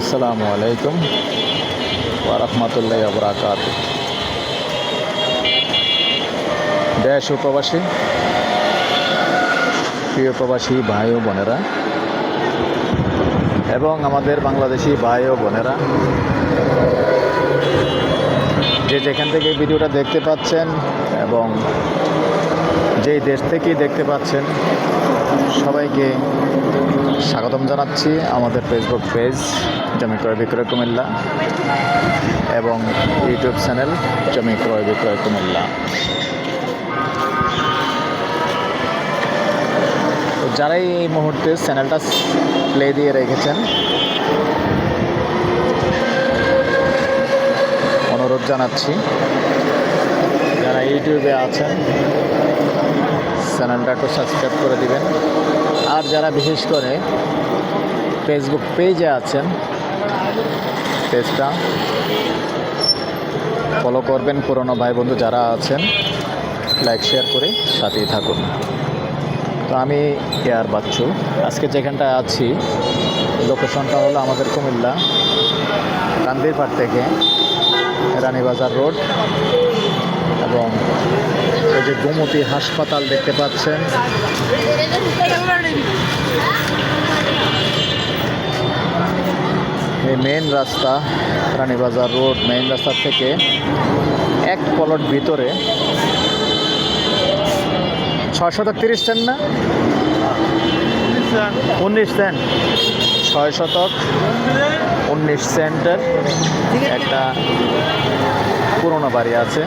আসসালামু আলাইকুম ওরহমতুল্লাহ আবরাকাত দেশ উপবাসী প্রিয় প্রবাসী ভাই ও বোনেরা, এবং আমাদের বাংলাদেশি ভাই ও বোনেরা, যে যেখান থেকে ভিডিওটা দেখতে পাচ্ছেন এবং যেই দেশ থেকেই দেখতে পাচ্ছেন, সবাইকে স্বাগতম জানাচ্ছি আমাদের ফেসবুক পেজ জমি ক্রয় বিক্রয় কুমিল্লা এবং ইউটিউব চ্যানেল জমি ক্রয় বিক্রয় কুমিল্লা। তো যারাই এই মুহূর্তে চ্যানেলটা প্লে দিয়ে রেখেছেন, অনুরোধ জানাচ্ছি, যারা ইউটিউবে আছেন চ্যানেলটা একটু সাবস্ক্রাইব করে দিবেন। আর যারা বিশেষ করে ফেসবুক পেজে আছেন পেজটা ফলো করবেন পুরনো ভাই বন্ধু যারা আছেন। লাইক শেয়ার করে সাথেই থাকুন। তো আমি এয়ার বাচ্চু। আজকে যেখানটায় আছি লোকেশনটা হলো আমাদের কুমিল্লা। কান্দিরপাড় থেকে রানীবাজার রোড। এবং এই যে গোমতী হাসপাতাল দেখতে পাচ্ছেন। এই মেন রাস্তা রানীবাজার রোড মেন রাস্তা থেকে এক পলট ভিতরে ছয়শত তিরিশ সেন্ট না? উনিশ সেন্ট ছয় শতক উনিশ সেন্টের একটা পুরনো বাড়ি আছে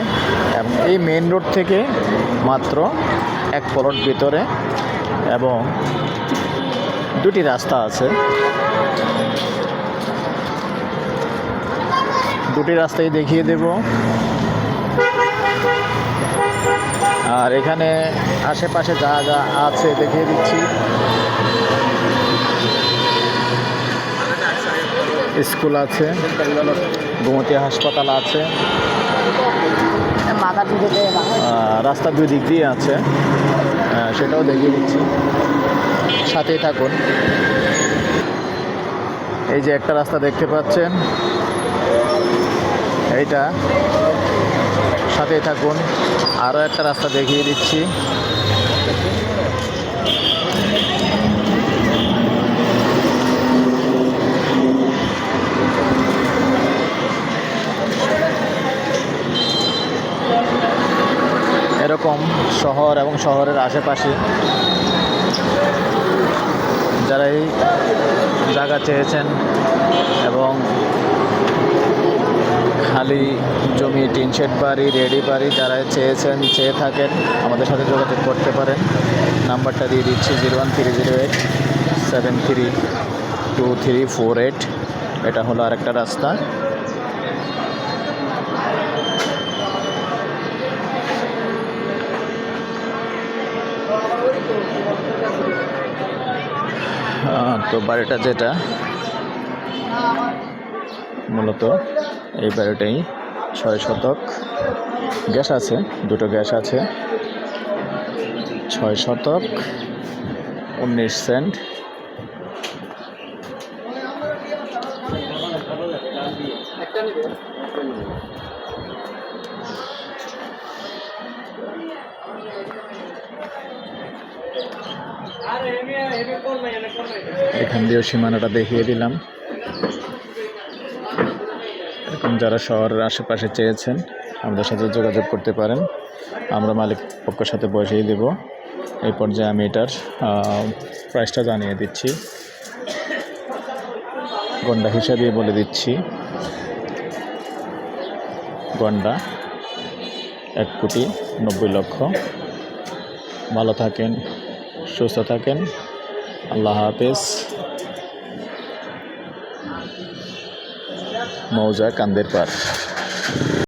এবং এই মেন রোড থেকে মাত্র এক পলট ভিতরে এবং দুটি রাস্তা আছে। দুটি রাস্তাই দেখিয়ে দেব। আর এখানে আশেপাশে যা যা আছে দেখিয়ে দিচ্ছি। স্কুল আছে, গোমতী হাসপাতাল আছে। রাস্তা দুই দিক দিয়ে আছে। সেটাও দেখিয়ে দিচ্ছি। সাথেই থাকুন। এই যে একটা রাস্তা দেখতে পাচ্ছেন। এইটা সাথেই থাকুন। আরও একটা রাস্তা দেখিয়ে দিচ্ছি। এরকম শহর এবং শহরের আশেপাশে যারা এই জায়গা চেয়েছেন এবং খালি জমি, টিন শেড বাড়ি, রেডি বাড়ি যারা চেয়েছেন, চেয়ে থাকেন, আমাদের সাথে যোগাযোগ করতে পারেন। নাম্বারটা দিয়ে দিচ্ছি zero one three zero eight seven three two three four eight. এটা হলো আরেকটা রাস্তা। তো বাড়িটা যেটা, মূলত এই বাড়িটাই ছয় শতক। গ্যাস আছে, দুটো গ্যাস আছে। ছয় শতক, উনিশ সেন্ট। এখান দিয়েও সীমানাটা দেখিয়ে দিলাম। যারা শহরের আশেপাশে চেয়েছেন, আমাদের সাথে যোগাযোগ করতে পারেন। আমরা মালিক পক্ষের সাথে বসিয়ে দেব। এই পর্যায়ে আমি এটার প্রাইসটা জানিয়ে দিচ্ছি। গন্ডা হিসাবে বলে দিচ্ছি। গন্ডা এক কোটি নব্বই লক্ষ। ভালো থাকেন, সুস্থ থাকেন। আল্লাহ হাফেজ। मौजा कांदेपार